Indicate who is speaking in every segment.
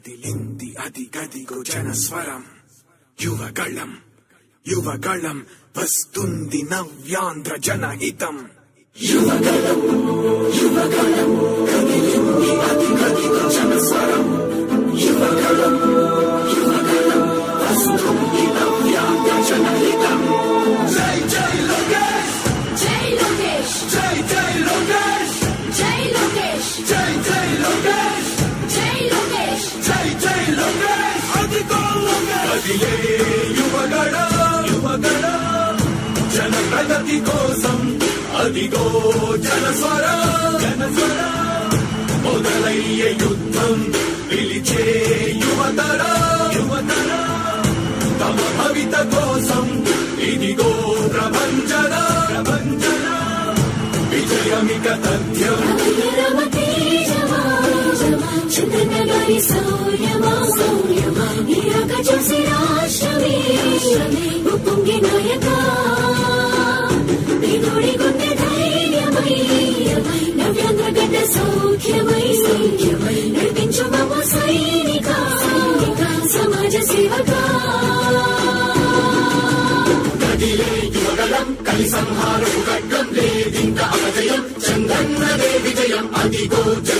Speaker 1: కదిలింది అది గదిగో జనస్వరం యువగళం యువగళం వస్తుంది నవ్యాంధ్ర జనహితం యువగళం యువగళం కదిలింది యువగడ యువగడ జన ప్రగతి కోసం అదిగో జనస్వర జనస్వర మొదలయ్యే యుద్ధం పిలిచే యువతర యువతర తమ భవిత కోసం ఇదిగో ప్రభంజన ప్రభంజన విజయమిక తథ్యం
Speaker 2: రమ తేజమా సౌర్యమా చూసి రాష్ట్రమే ఉప్పొంగి నాయక పేదోడి గుండె ధైర్యమై నవ్యాంధ్ర గడ్డ సౌఖ్యమై సౌఖ్యమై నడిపించు మమ్మ సైనిక సమాజ
Speaker 1: కదిలే యువగలం కలి సంహారపు ఖడ్గం లేదింక అపజయం చంద్రన్నదే విజయం అదిగో జనహితం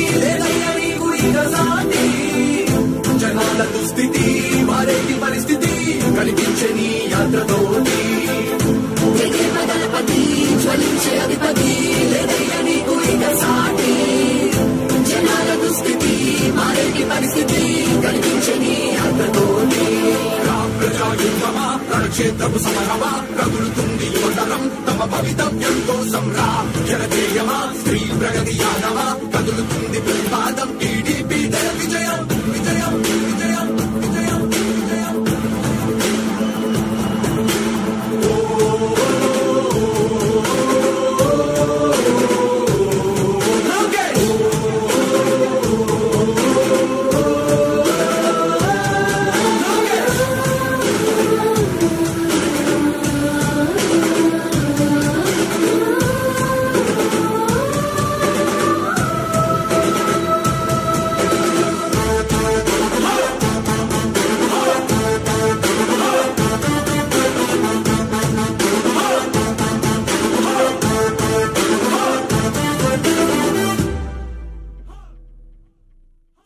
Speaker 1: ప్రజాయుద్ధమా సమరమా రగులుతుంది యువతరం తమ భవితవ్యం కోసం రా. జనజేయమా స్త్రీ ప్రగతి యాదవా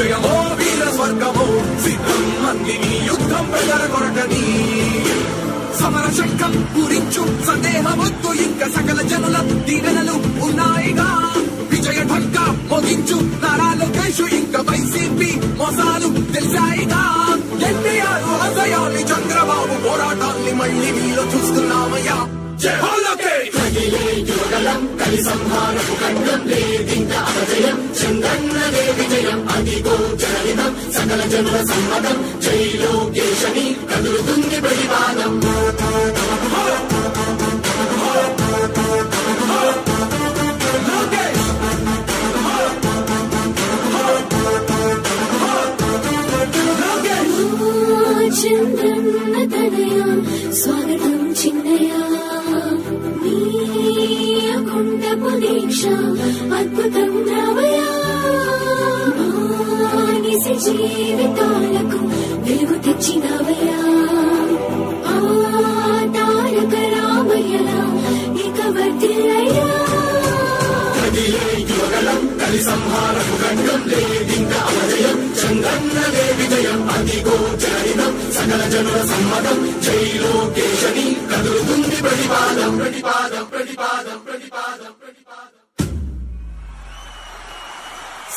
Speaker 1: విజయమో వీర స్వర్గమో సిద్ధం అందిని యుద్ధం ప్రజల కొరటని సమర శంఖం పూరించు సందేహమొద్దు ఇంకా సకల జనుల దీవెనలు ఉన్నాయిగా విజయ ఢంక మోగించు నారా లోకేష్ ఇంకా వైసీపీ మోసాలు తెలిసాయిగా ఎన్టీఆర్ అజయాన్ని చంద్రబాబు పోరాటాన్ని మళ్ళీ మీలో చూస్తున్నామయ్యా
Speaker 2: యువగలం కలి సంహారపు ఖండం లేదింక అపజయం చంద్రన్నదే విజయం అదిగో జనహితం సకల జనుల సమ్మతం జై లోకేశని కదులుతుంది ప్రతిపాదం చంద్రన్న తనయా స్వాగతం చిన్నయా. అద్భుతం రావయ? మానిస జీవితాలకు వెలుగు తెచ్చినవయా? తారక రామయ్యలా ఇక వర్తిల్లయ్యా
Speaker 1: కలి సంహారపు ఖండం లేదింక అపజయం చంద్రన్నదే విజయం అదిగో జనహితం సకల జనుల సమ్మతం జైలోకేశని కదులుతుంది ప్రతిపాదం ప్రతిపాదం ప్రతిపాదం ప్రతిపాదం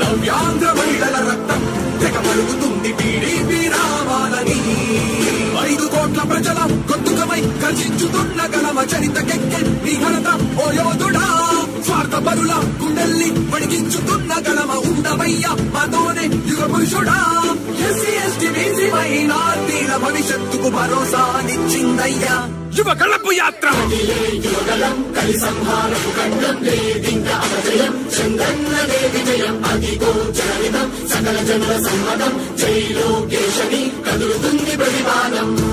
Speaker 1: నవ్యాంధ్ర మహిళల రక్తం తెగ పలుకుతుంది టీడీపీ రావాలని ఐదు కోట్ల ప్రజల గొంతుకమై గర్జించుతున్న గలమ చరితకెక్కె నీ ఘనత ఓ యోధుడా. స్వార్థ పరుల గుండెల్ని పడిగించుతున్న గలమ ఉండవయ్య మాతోనే యుగ పురుషుడా ఎస్సీ ఎస్టీ బీసీ మైనార్ భవిష్యత్తుకు భరోసా నిచ్చిందయ్యా. యువ కళపు యాత్ర.
Speaker 2: కలి సంహారపు ఖండం లేదింక అపజయం చందన్నదే విజయం అది గోచరమిదం సకల జనుల సమ్మతం జై లోకేశని కదులుతుంది ప్రతిపాదం.